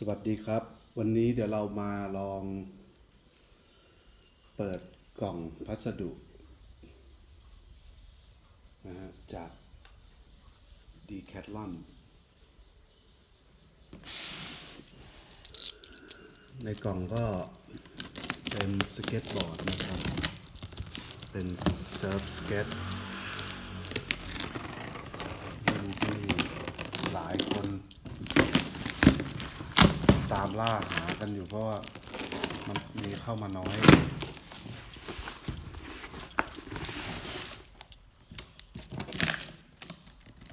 สวัสดีครับ วันนี้เดี๋ยวเรามาลอง เปิดกล่องพัสดุนะฮะจากดีแคทลอนในกล่องก็เป็นสเก็ตบอร์ดนะครับ เป็นเซิร์ฟสเก็ตรุ่นที่หลายคนามล่าหากันอยู่เพราะว่ามันมีเข้ามาน้อย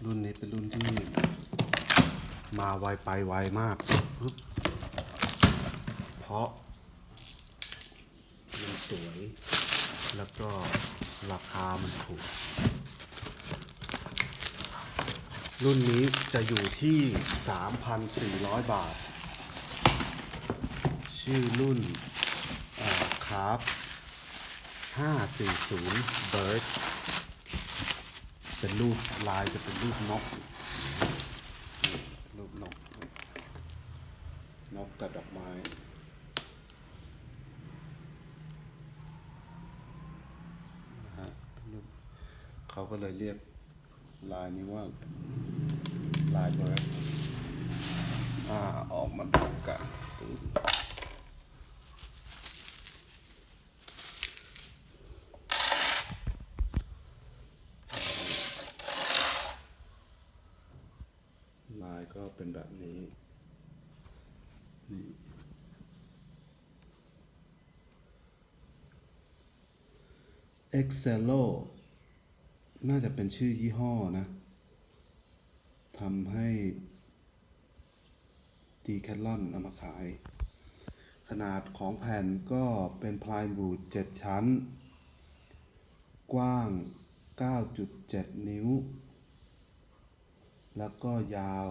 รุ่นนี้เป็นรุ่นที่มาไวไปไวมากเพราะมันสวย แล้วก็ราคามันถูก รุ่นนี้จะอยู่ที่ 3,400 บาท ชื่อรุ่นคาร์ฟ540 Bird เป็นรูปลายจะเป็นรูปนก รูปนก นกกับดอกไม้นะฮะเขาก็เลยเรียกลายนี้ว่าลายเบิร์ดอ่า ออกมาดูกันปึ๊บลาย ก็เป็นแบบนี้ นี่ Excello น่าจะเป็นชื่อยี่ห้อนะทำให้ดีแคทลอนเอามาขาย ขนาดของแผ่นก็เป็นพลายวูด7ชั้น กว้าง 9.7 นิ้ว แล้วก็ยาว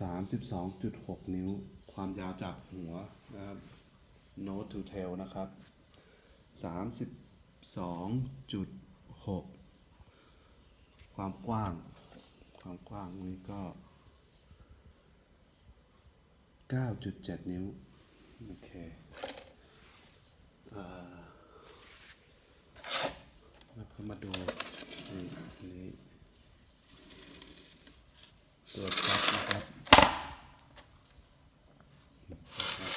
32.6 นิ้ว ความยาวจากหัวนะครับ Nose to tail นะครับ 32.6 ความกว้าง ความกว้างนี้ก็ 9.7 นิ้ว โอเคอ่าแล้วก็มาดูนี่อันนี้ ตัวครับนะครับ อ่า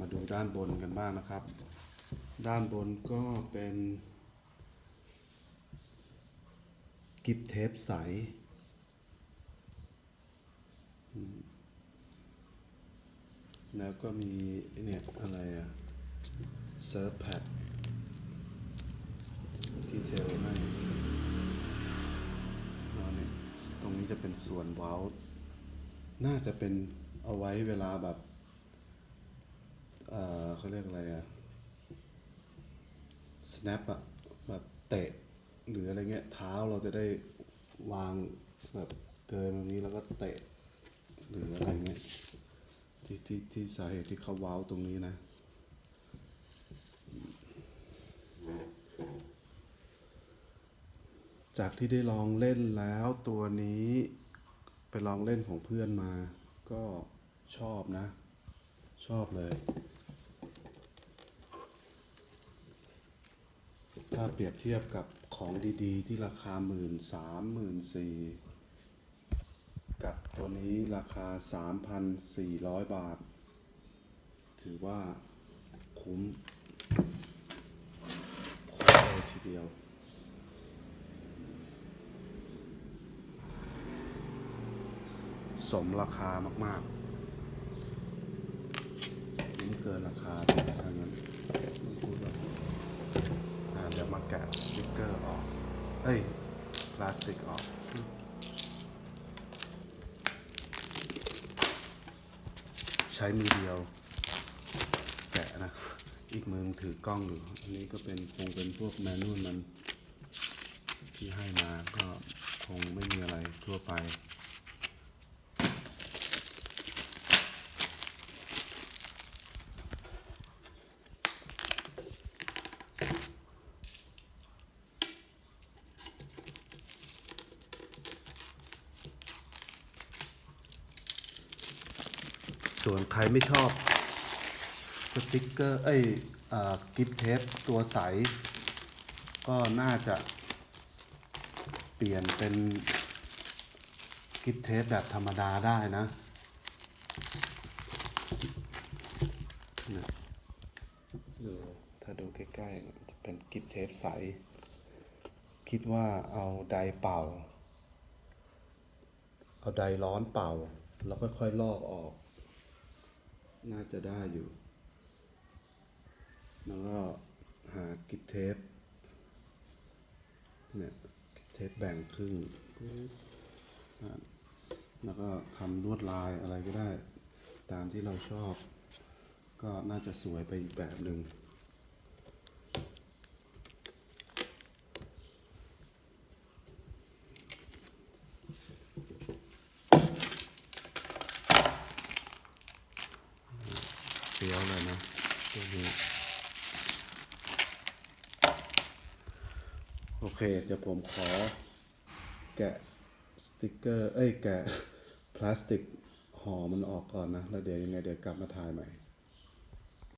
มาดูด้านบนกันบ้างนะครับ ด้านบนก็เป็นกิฟเทปใส แล้วก็มีเนี่ยอะไรอะเซิร์ฟแพดดีเทลให้ตรงนี้จะเป็นส่วนเว้าล์วน่าจะเป็นเอาไว้เวลาแบบ เอ่อเขาเรียกอะไรอะ snap อะแบบเตะหรืออะไรเงี้ย เท้าเราจะได้วางแบบเกินตรงนี้แล้วก็เตะ หรืออะไรเงี้ยที่ที่ที่สาเหตุที่เขาว้าวตรงนี้นะ จากที่ได้ลองเล่นแล้วตัวนี้ไปลองเล่นของเพื่อนมา ก็ชอบนะ ชอบเลย ถ้าเปรียบเทียบกับของดีๆ ที่ราคาหมื่นสามหมื่นสี่กับตัวนี้ราคาสามพันสี่ร้อยบาท ถือว่าคุ้มคุ้มเลยทีเดียว สมราคามากๆนี่เกินราคาไปทางนั้น ต้องพูดว่าอ่าเดี๋ยวมาแกะสติ๊กเกอร์ออกเอ้ยพลาสติกออกใช้มือเดียวแกะนะ อีกมือถือกล้องอยู่ อันนี้ก็เป็นคงเป็นพวกแมนนวลมันที่ให้มาก็คงไม่มีอะไรทั่วไป ใครไม่ชอบสติกเกอร์ เอ้ยกิฟเทปตัวใส ก็น่าจะเปลี่ยนเป็นกิฟเทปแบบธรรมดาได้นะดูถ้าดูใกล้ๆจะเป็นกิฟเทปใส คิดว่าเอาไดเป่า เอาไดร้อนเป่า แล้วค่อยๆลอกออก น่าจะได้อยู่ แล้วก็หากิบเทป เนี่ยเทปแบ่งครึ่งแล้วก็ทำลวดลายอะไรก็ได้ ตามที่เราชอบ ก็น่าจะสวยไปอีกแบบหนึ่ง เฟี้ยวเลยนะตัวนี้ โอเค เดี๋ยวผมขอ แกะสติกเกอร์ เอ้ย แกะพลาสติกห่อมันออกก่อนนะ แล้วเดี๋ยวยังไงเดี๋ยวกลับมาถ่ายใหม่